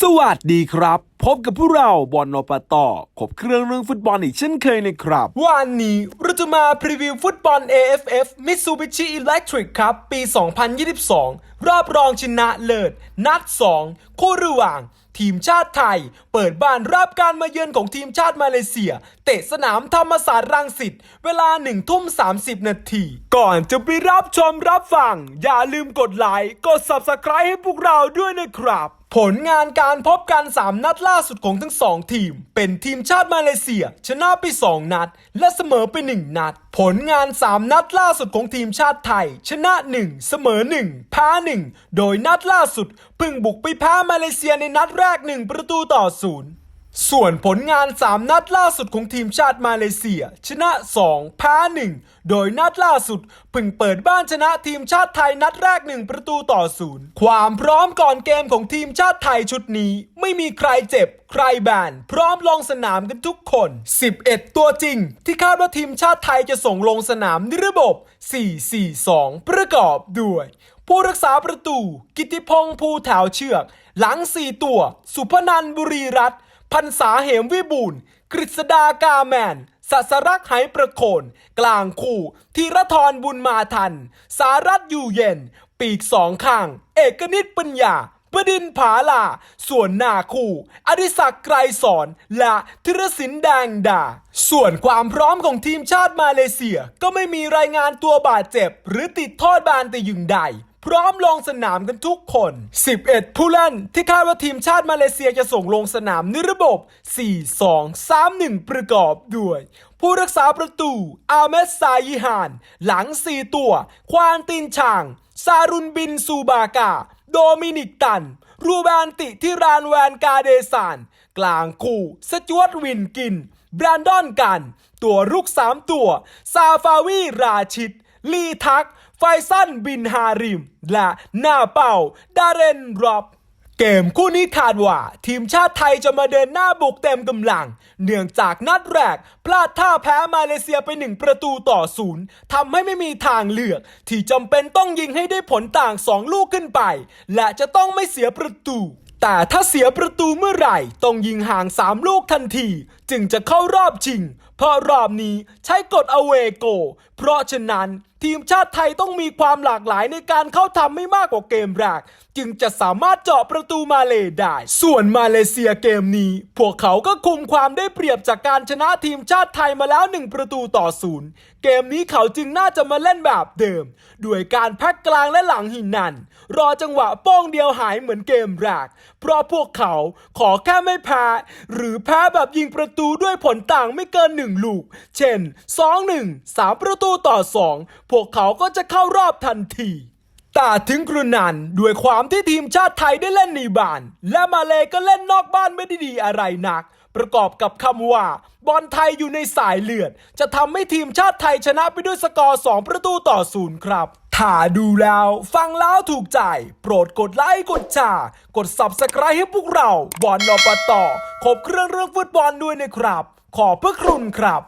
สวัสดีครับ พบกับพวกเราบอลนปตขบเครื่องเรื่องฟุตบอลอีกเช่นเคยนะครับ วันนี้เราจะมาพรีวิวฟุตบอล AFF Mitsubishi Electric ครับ ปี 2022 รอบรองชนะเลิศ นัด 2 คู่ระหว่าง ทีมชาติไทย เปิดบ้านรับการมาเยือนของทีมชาติมาเลเซีย เตะสนามธรรมศาสตร์รังสิตเวลา1ทุ่ม30 นาที ก่อนจะไปรับชมรับฟัง อย่าลืมกดไลค์กด Subscribe ให้พวกเราด้วยนะครับ ผลงานการพบกัน 3 นัดล่าสุดของทั้ง 2 ทีม เป็นทีมชาติมาเลเซีย ชนะไป 2 นัด และเสมอไป 1 นัด ผลงาน 3 นัดล่าสุดของทีมชาติไทย ชนะ 1 เสมอ 1 แพ้ 1 โดยนัดล่าสุดเพิ่งบุกไปแพ้มาเลเซียในนัดแรก 1 ประตูต่อศูนย์ ส่วนผลงาน 3 นัดล่าสุดของทีมชาติมาเลเซีย ชนะ 2 แพ้ 1 โดยนัดล่าสุดเพิ่งเปิดบ้านชนะทีมชาติไทยนัดแรก 1 ประตูต่อศูนย์ความพร้อมก่อนเกมของทีมชาติไทยชุดนี้ ไม่มีใครเจ็บ ใครแบน พร้อมลงสนามกันทุกคน 11 ตัวจริง ที่คาดว่าทีมชาติไทยจะส่งลงสนามในระบบ 4-4-2 ประกอบด้วย ผู้รักษาประตู กิติพงษ์ภูแถวเชือก หลัง 4 ตัว สุพนันบุรีรัตน์ พันษาเหมวิบูลกฤษดากาแมนสัสรักไหประโคน กลางคู่ธีรทรบุญมาทัน สารัตอยู่เย็น ปีกสองข้าง เอกนิตปัญญาบดินผาลา ส่วนหน้าคู่อดิศักไกรสอน และธิรศินแดงดา ส่วนความพร้อมของทีมชาติมาเลเซีย ก็ไม่มีรายงานตัวบาดเจ็บ หรือติดโทษบานแต่อย่างใด พร้อมลงสนามกันทุกคน 11 ผู้เล่นที่คาดว่าทีมชาติมาเลเซียจะส่งลงสนามในระบบ 4-2-3-1 ประกอบด้วย ผู้รักษาประตู อาเมสซายิฮาน หลัง 4 ตัว ควานตินชาง ซารุนบินซูบากา โดมินิกตัน รูแบนติที่รานแวนกาเดซาน กลางคู่ สจวตวินกิน แบรนดอนกัน ตัวรุก 3 ตัว ซาฟาวีราชิต ลีทัก ไฟซันบินฮาริม และหน้าเป่าดาเรนร็อบเกมคู่นี้คาดว่าทีมชาติไทยจะมาเดินหน้าบุกเต็มกำลัง เนื่องจากนัดแรก พลาดท่าแพ้มาเลเซียไปหนึ่งประตูต่อศูนย์ทำให้ไม่มีทางเลือก ที่จำเป็นต้องยิงให้ได้ผลต่างสองลูกขึ้นไป และจะต้องไม่เสียประตู แต่ถ้าเสียประตูเมื่อไหร่ ต้องยิงห่าง3ลูกทันที จึงจะเข้ารอบชิง เพราะรอบนี้ใช้กฎอเวโก เพราะฉะนั้น ทีมชาติไทยต้องมีความหลากหลายในการเข้าทำไม่มากกว่าเกมแรกจึงจะสามารถเจาะประตูมาเลได้ ส่วนมาเลเซียเกมนี้ พวกเขาก็คุมความได้เปรียบจากการชนะทีมชาติไทยมาแล้ว 1 ประตูต่อศูนย์เกมนี้เขาจึงน่าจะมาเล่นแบบเดิม ด้วยการแพ็กกลางและหลังหินนัน รอจังหวะโป้งเดียวหายเหมือนเกมแรก เพราะพวกเขาขอแค่ไม่แพ้ หรือแพ้แบบยิงประตูด้วยผลต่างไม่เกิน 1 ลูก เช่น 2-1 3 ประตูต่อ2พวกเขาก็จะเข้ารอบทันทีแต่ถึงกระนั้นด้วยความที่ทีมชาติไทยได้เล่นในบ้าน และมาเลก็เล่นนอกบ้านไม่ได้ดีอะไรนัก ประกอบกับคำว่า บอลไทยอยู่ในสายเลือด จะทำให้ทีมชาติไทยชนะไปด้วยสกอร์ 2 ประตูต่อศูนย์ครับถ้าดูแล้ว ฟังแล้วถูกใจ โปรดกดไลค์กดแชร์กด Subscribe ให้พวกเราบอลนอปตขอบเครื่องเรื่องฟุตบอลด้วยนะครับ ขอบพระคุณครับ